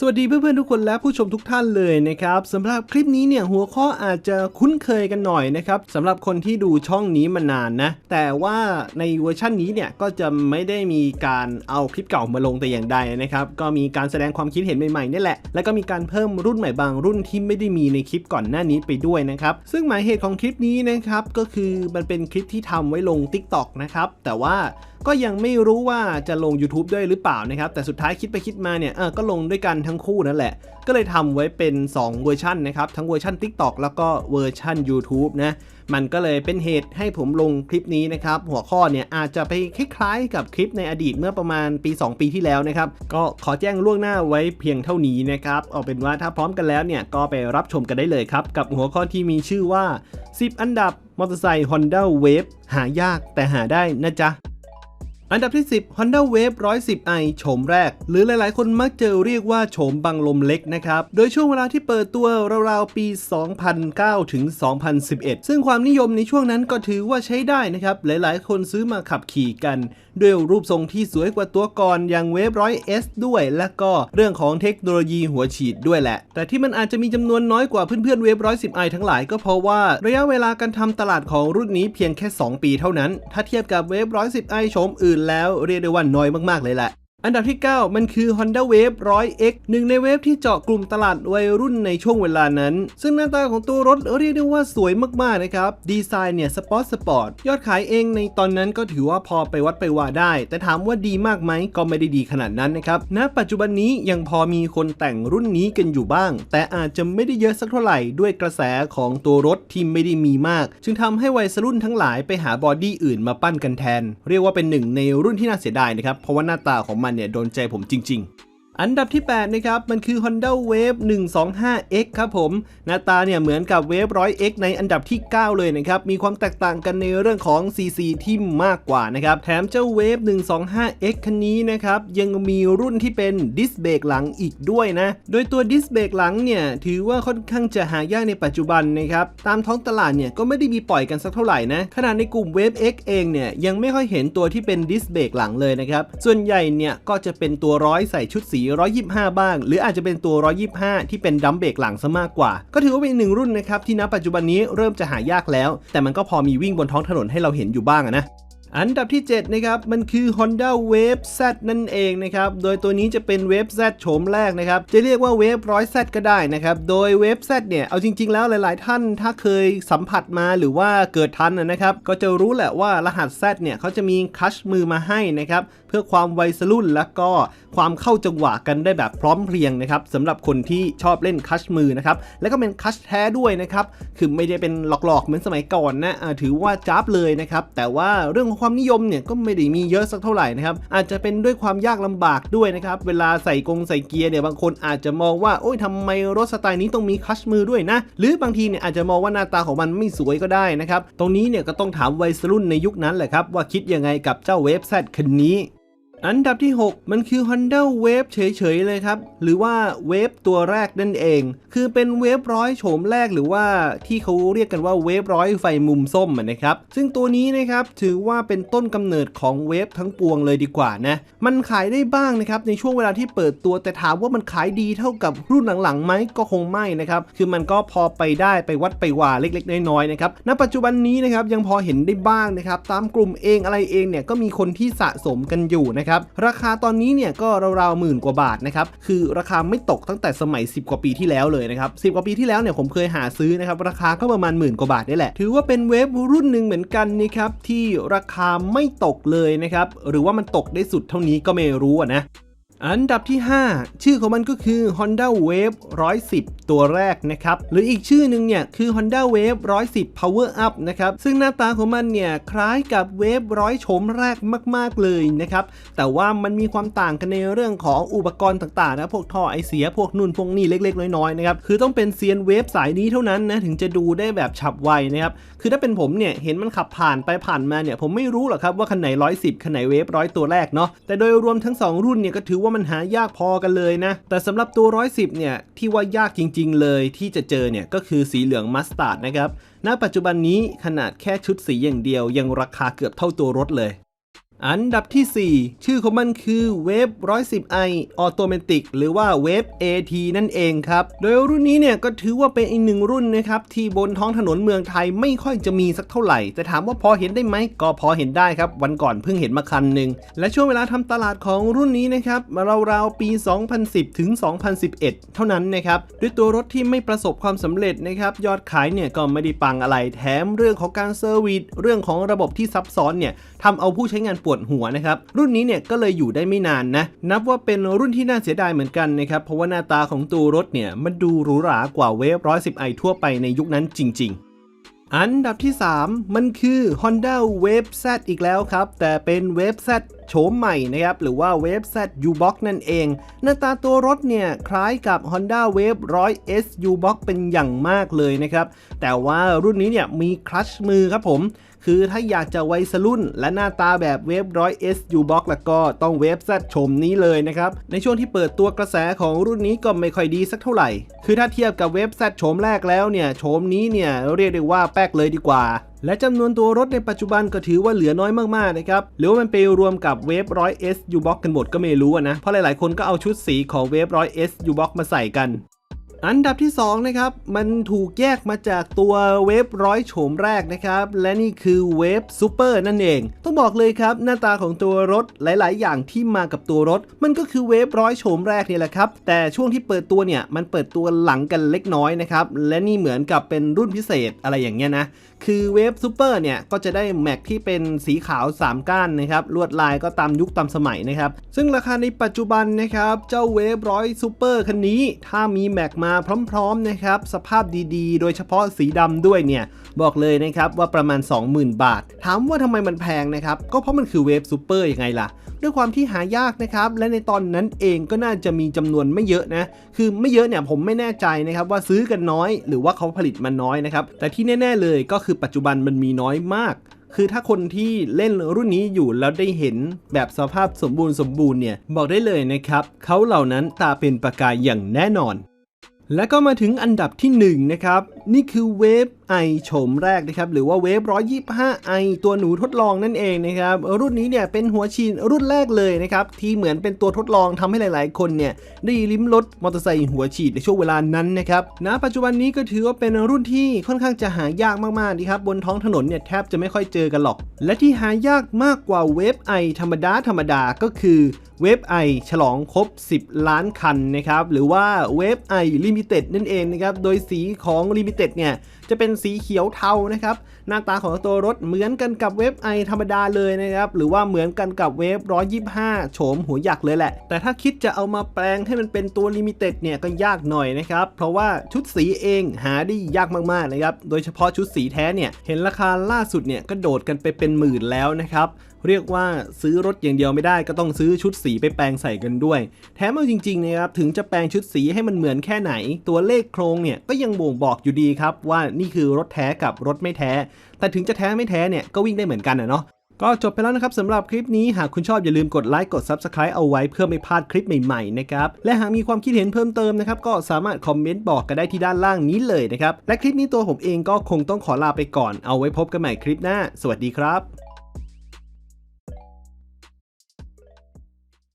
สวัสดีเพื่อนๆทุกคนและผู้ชมทุกท่านเลยนะครับสำหรับคลิปนี้เนี่ยหัวข้ออาจจะคุ้นเคยกันหน่อยนะครับสำหรับคนที่ดูช่องนี้มานานนะ แต่ว่าในเวอร์ชันนี้เนี่ยก็จะไม่ได้มีการเอาคลิปเก่ามาลงแต่อย่างใดนะครับก็มีการแสดงความคิดเห็นใหม่ๆนี่แหละ แล้วก็มีการเพิ่มรุ่นใหม่บางรุ่นที่ไม่ได้มีในคลิปก่อนหน้านี้ไปด้วยนะครับซึ่งหมายเหตุของคลิปนี้นะครับก็คือมันเป็นคลิปที่ทำไว้ลง TikTok นะครับแต่ว่า ก็ยังไม่รู้ว่าจะลง YouTube ด้วยหรือเปล่านะครับ แต่สุดท้ายคิดไปคิดมาเนี่ยเออก็ลงด้วยกันทั้งคู่นั่นแหละ ก็เลยทำไว้เป็น 2 เวอร์ชันนะครับ ทั้งเวอร์ชัน TikTok แล้วก็เวอร์ชัน YouTube นะ มันก็เลยเป็นเหตุให้ผมลงคลิปนี้นะครับ หัวข้อเนี่ยอาจจะไปคล้ายๆกับคลิปในอดีตเมื่อประมาณปี 2 ปีที่แล้วนะครับ ก็ขอแจ้งล่วงหน้าไว้เพียงเท่านี้นะครับ เอาเป็นว่าถ้าพร้อมกันแล้วเนี่ยก็ไปรับชมกันได้เลยครับ กับหัวข้อที่มีชื่อว่า 10 อันดับมอเตอร์ไซค์ Honda Wave หายากแต่หาได้นะจ๊ะ อันดับที่ 10 Honda Wave 110i โฉมแรก หรือหลายๆ คนมักจะเรียกว่าโฉมบังลมเล็กนะครับ โดยช่วงเวลาที่เปิดตัวราวๆ ปี 2009 ถึง 2011 ซึ่งความนิยมในช่วงนั้นก็ถือว่าใช้ได้นะครับ หลายๆ คนซื้อมาขับขี่กัน ด้วยรูปทรงที่สวยกว่าตัวก่อนอย่าง Wave 100s ด้วย และก็เรื่องของเทคโนโลยีหัวฉีดด้วยแหละ แต่ที่มันอาจจะมีจำนวนน้อยกว่าเพื่อนๆ Wave 110i ทั้งหลายก็เพราะว่าระยะเวลาการทำตลาดของรุ่นนี้เพียงแค่ 2 ปีเท่านั้น ถ้าเทียบกับ Wave 110i โฉมอื่นแล้วเรียกได้ว่าน้อยมากๆเลยแหละ อันดับที่ 9 มันคือ Honda Wave 100X หนึ่งในเวฟที่เจาะกลุ่มตลาดวัยรุ่นในช่วงเวลานั้น ซึ่งหน้าตาของตัวรถเรียกได้ว่าสวยมาก ๆ นะครับ ดีไซน์เนี่ย สปอร์ตสปอร์ต ยอดขายเองในตอนนั้นก็ถือว่าพอไปวัดไปว่าได้ แต่ถามว่าดีมากไหมก็ไม่ได้ดีขนาดนั้นนะครับณปัจจุบันนี้ยังพอมีคนแต่งรุ่นนี้กันอยู่บ้าง แต่อาจจะไม่ได้เยอะสักเท่าไหร่ด้วยกระแสของตัวรถที่ไม่ได้มีมาก จึงทำให้วัยรุ่นทั้งหลายไปหาบอดี้อื่นมาปั้นกันแทน เรียกว่าเป็นหนึ่งในรุ่นที่น่าเสียดายนะครับเพราะว่าหน้าตาของมันเนี่ยโดนใจผมจริง ๆ อันดับที่ 8 นะครับ มันคือ Honda Wave 125X ครับผม หน้าตาเนี่ยเหมือนกับ Wave 100X ในอันดับที่ 9 เลยนะครับ มีความแตกต่างกันในเรื่องของ CC ที่มากกว่านะครับ แถมเจ้า Wave 125X คันนี้นะครับ ยังมีรุ่นที่เป็นดิสเบรกหลังอีกด้วยนะ โดยตัวดิสเบรกหลังเนี่ย ถือว่าค่อนข้างจะหายากในปัจจุบันนะครับ ตามท้องตลาดเนี่ยก็ไม่ได้มีปล่อยกันสักเท่าไหร่นะ ขนาดในกลุ่ม Wave X เองเนี่ยยังไม่ค่อยเห็นตัวที่เป็นดิสเบรกหลังเลยนะครับ ส่วนใหญ่เนี่ยก็จะเป็นตัวร้อยใส่ชุดสี125 บ้าง หรืออาจจะเป็นตัว 125 ที่เป็นดัมเบรกหลังซะมากกว่า ก็ถือว่าเป็นหนึ่งรุ่นนะครับที่ณปัจจุบันนี้เริ่มจะหายากแล้ว แต่มันก็พอมีวิ่งบนท้องถนนให้เราเห็นอยู่บ้างนะ อันดับที่ 7 นะครับ มันคือ Honda Wave Z นั่นเองนะครับ โดยตัวนี้จะเป็น Wave Z โฉมแรกนะครับ จะเรียกว่า Wave 100 Z ก็ได้นะครับ โดย Wave Z เนี่ย เอาจริง ๆ แล้วหลาย ๆ ท่านถ้าเคยสัมผัสมาหรือว่าเกิดทันนะครับ ก็จะรู้แหละว่ารหัส Z เนี่ยเขาจะมีคัชมือมาให้นะครับ เพื่อความไวสรุ่นและก็ความเข้าจังหวะกันได้แบบพร้อมเพรียงนะครับสำหรับคนที่ชอบเล่นคัชมือนะครับ แล้วก็เป็นคัชแท้ด้วยนะครับ คือไม่ได้เป็นหลอกๆเหมือนสมัยก่อนนะถือว่าจ้าบเลยนะครับ แต่ว่าเรื่องของความนิยมเนี่ยก็ไม่ได้มีเยอะสักเท่าไหร่นะครับอาจจะเป็นด้วยความยากลำบากด้วยนะครับเวลาใส่กงใส่เกียร์เนี่ยบางคนอาจจะมองว่าโอ้ยทำไมรถสไตล์นี้ต้องมีคัชมือด้วยนะ หรือบางทีเนี่ยอาจจะมองว่าหน้าตาของมันไม่สวยก็ได้นะครับตรงนี้เนี่ยก็ต้องถามวัยรุ่นในยุคนั้นแหละครับว่าคิดยังไงกับเจ้าเวฟแซคันนี้ อันดับที่ 6 มันคือ Honda Wave เฉยๆ เลยครับ หรือว่า Wave ตัวแรกนั่นเอง คือเป็น Wave ร้อยโฉมแรกหรือว่าที่เขาเรียกกันว่า Wave ร้อยไฟมุมส้มนะครับ ซึ่งตัวนี้นะครับถือว่าเป็นต้นกำเนิดของ Wave ทั้งปวงเลยดีกว่านะ มันขายได้บ้างนะครับในช่วงเวลาที่เปิดตัวแต่ถามว่ามันขายดีเท่ากับรุ่นหลังๆไหมก็คงไม่นะครับ คือมันก็พอไปได้ไปวัดไปว่าเล็กๆ น้อยๆนะครับ ณ ปัจจุบันนี้นะครับยังพอเห็นได้บ้างนะครับตามกลุ่มเองอะไรเองเนี่ยก็มีคนที่สะสมกันอยู่นะครับราคาตอนนี้เนี่ยก็ราวๆหมื่นกว่าบาทนะครับคือราคาไม่ตกตั้งแต่สมัย 10 กว่าปีที่แล้วเลยนะครับสิกว่าปีที่แล้วเนี่ยผมเคยหาซื้อนะครับราคาก็ประมาณหมื่นกว่าบาทนี่แหละ ถือว่าเป็นเวฟรุ่นหนึ่งเหมือนกันนะครับที่ราคาไม่ตกเลยนะครับหรือว่ามันตกได้สุดเท่านี้ก็ไม่รู้นะ อันดับที่ 5 ชื่อของมันก็คือ Honda Wave 110 ตัวแรกนะครับ หรืออีกชื่อหนึ่งเนี่ย คือ Honda Wave 110 Power Up นะครับ ซึ่งหน้าตาของมันเนี่ย คล้ายกับ Wave 100โฉมแรกมาก ๆ เลยนะครับ แต่ว่ามันมีความต่างกันในเรื่องของอุปกรณ์ต่าง ๆ นะ พวกท่อไอเสีย พวกนุ่นพวกนี่เล็ก ๆ น้อย ๆ นะครับ คือต้องเป็นเซียนเวฟสายนี้เท่านั้นนะ ถึงจะดูได้แบบฉับไวนะครับ คือถ้าเป็นผมเนี่ย เห็นมันขับผ่านไปผ่านมาเนี่ย ผมไม่รู้หรอกครับว่าคันไหน110คันไหนเวฟร้อยตัวแรกเนาะแต่โดยรวมทั้ง 2 รุ่นเนี่ยก็ถือว่ามันหายากพอกันเลยนะ แต่สำหรับตัว 110 เนี่ย ที่ว่ายากจริง ๆ เลยที่จะเจอเนี่ย ก็คือสีเหลืองมัสตาร์ดนะครับ ณ ปัจจุบันนี้ขนาดแค่ชุดสีอย่างเดียวยังราคาเกือบเท่าตัวรถเลย อันดับที่ 4 ชื่อของมันคือ Wave 110i Automatic หรือว่า Wave AT นั่นเองครับ โดยรุ่นนี้เนี่ยก็ถือว่าเป็นอีกหนึ่งรุ่นนะครับ ที่บนท้องถนนเมืองไทยไม่ค่อยจะมีสักเท่าไหร่ แต่ถามว่าพอเห็นได้ไหม ก็พอเห็นได้ครับ วันก่อนเพิ่งเห็นมาคันหนึ่ง และช่วงเวลาทำตลาดของรุ่นนี้นะครับมาราวๆปี 2010 ถึง 2011 เท่านั้นนะครับ ด้วยตัวรถที่ไม่ประสบความสำเร็จนะครับ ยอดขายเนี่ยก็ไม่ได้ปังอะไร แถมเรื่องของการเซอร์วิส เรื่องของระบบที่ซับซ้อนเนี่ยทำเอาผู้ใช้งานปวดหัวนะครับ รุ่นนี้เนี่ยก็เลยอยู่ได้ไม่นานนะ นับว่าเป็นรุ่นที่น่าเสียดายเหมือนกันนะครับ เพราะว่าหน้าตาของตัวรถเนี่ยมันดูหรูหรากว่าเวฟ 110i ทั่วไปในยุคนั้นจริง ๆอันดับที่ 3 มันคือ Honda Wave Z อีกแล้วครับ แต่เป็น Wave Z โฉมใหม่นะครับหรือว่า Wave Z U-Box นั่นเอง หน้าตาตัวรถเนี่ยคล้ายกับ Honda Wave 100S U-Box เป็นอย่างมากเลยนะครับ แต่ว่ารุ่นนี้เนี่ยมีคลัชมือครับผม คือถ้าอยากจะไวสรุ่น และหน้าตาแบบเวฟ 100S U-Box แล้วก็ต้องเวฟ Z โฉมนี้เลยนะครับ ในช่วงที่เปิดตัวกระแสของรุ่นนี้ก็ไม่ค่อยดีสักเท่าไหร่ คือถ้าเทียบกับเวฟ Z โฉมแรกแล้วเนี่ยโฉมนี้เนี่ยเรียกได้ว่าแป๊กเลยดีกว่า และจำนวนตัวรถในปัจจุบันก็ถือว่าเหลือน้อยมากๆนะครับ หรือว่ามันไปรวมกับเวฟร้อยเอสยูบ็อกกันหมดก็ไม่รู้นะ เพราะหลายๆ คนก็เอาชุดสีของเวฟร้อยเอสยูบ็อกมาใส่กัน อันดับที่2นะครับมันถูกแยกมาจากตัวเวฟร้อยโฉมแรกนะครับ และนี่คือเวฟซูเปอร์นั่นเอง ต้องบอกเลยครับ หน้าตาของตัวรถหลาย ๆ อย่างที่มากับตัวรถ มันก็คือเวฟร้อยโฉมแรกนี่แหละครับ แต่ช่วงที่เปิดตัวเนี่ย มันเปิดตัวหลังกันเล็กน้อยนะครับ และนี่เหมือนกับเป็นรุ่นพิเศษอะไรอย่างเงี้ยนะคือเวฟซูเปอร์เนี่ย ก็จะได้แม็กที่เป็นสีขาว 3 ก้านนะครับ ลวดลายก็ตามยุคตามสมัยนะครับ ซึ่งราคาในปัจจุบันนะครับ เจ้าเวฟร้อยซูเปอร์คันนี้ ถ้ามีแม็กมาพร้อมๆนะครับสภาพดีๆ โดยเฉพาะสีดำด้วยเนี่ยบอกเลยนะครับว่าประมาณ 20,000 บาท ถามว่าทำไมมันแพงนะครับก็เพราะมันคือเวฟซูเปอร์ยังไงล่ะ ด้วยความที่หายากนะครับและในตอนนั้นเองก็น่าจะมีจำนวนไม่เยอะนะคือไม่เยอะเนี่ยผมไม่แน่ใจนะครับว่าซื้อกันน้อย หรือว่าเขาผลิตมันน้อยนะครับแต่ที่แน่ ๆ เลยก็คือปัจจุบันมันมีน้อยมากคือถ้าคนที่เล่นรุ่นนี้อยู่แล้วได้เห็นแบบสภาพสมบูรณ์สมบูรณ์เนี่ย บอกได้เลยนะครับ เขาเหล่านั้นตาเป็นประกายอย่างแน่นอน และก็มาถึงอันดับที่1นะครับ นี่คือเวฟไอโฉมแรกนะครับ หรือว่าเวฟ125ไอตัวหนูทดลองนั่นเองนะครับ รุ่นนี้เนี่ยเป็นหัวฉีดรุ่นแรกเลยนะครับ ที่เหมือนเป็นตัวทดลองทำให้หลาย ๆ คนเนี่ย ได้ลิ้มรสมอเตอร์ไซค์หัวฉีดในช่วงเวลานั้นนะครับณปัจจุบันนี้ก็ถือว่าเป็นรุ่นที่ค่อนข้างจะหายากมากๆนะครับบนท้องถนนเนี่ยแทบจะไม่ค่อยเจอกันหรอก และที่หายากมากกว่าเวฟไอธรรมดาธรรมดาก็คือเวฟไอฉลองครบ 10 ล้านคันนะครับหรือว่าเวฟไอลิมิเต็ดนั่นเองนะครับโดยสีของลิมิเต็ดเนี่ยจะเป็นสีเขียวเทานะครับหน้าตาของตัวรถเหมือนกันกับเวฟไอธรรมดาเลยนะครับหรือว่าเหมือนกันกับเวฟ125 โฉมหัวหยักเลยแหละ แต่ถ้าคิดจะเอามาแปลงให้มันเป็นตัวลิมิเต็ดเนี่ยก็ยากหน่อยนะครับเพราะว่าชุดสีเองหาได้ยากมากๆนะครับโดยเฉพาะชุดสีแท้เนี่ยเห็นราคาล่าสุดเนี่ยก็โดดกันไปเป็นหมื่นแล้วนะครับเรียกว่าซื้อรถอย่างเดียวไม่ได้ก็ต้องซื้อชุดสีไปแปลงใส่กันด้วย แถมเอาจริงๆนะครับถึงจะแปลงชุดสีให้มันเหมือนแค่ไหน ตัวเลขโครงเนี่ยก็ยังบ่งบอกอยู่ดีครับว่านี่คือรถแท้กับรถไม่แท้ แต่ถึงจะแท้ไม่แท้เนี่ยก็วิ่งได้เหมือนกันนะเนาะก็จบไปแล้วนะครับสำหรับคลิปนี้หากคุณชอบอย่าลืมกดไลค์กด Subscribe เอาไว้เพื่อไม่พลาดคลิปใหม่ๆนะครับและหากมีความคิดเห็นเพิ่มเติมนะครับก็สามารถคอมเมนต์บอกกันได้ที่ด้านล่างนี้เลยนะครับและคลิปนี้ตัวผมเองก็คงต้องขอลาไปก่อนเอาไว้พบกันใหม่คลิปหน้า สวัสดีครับ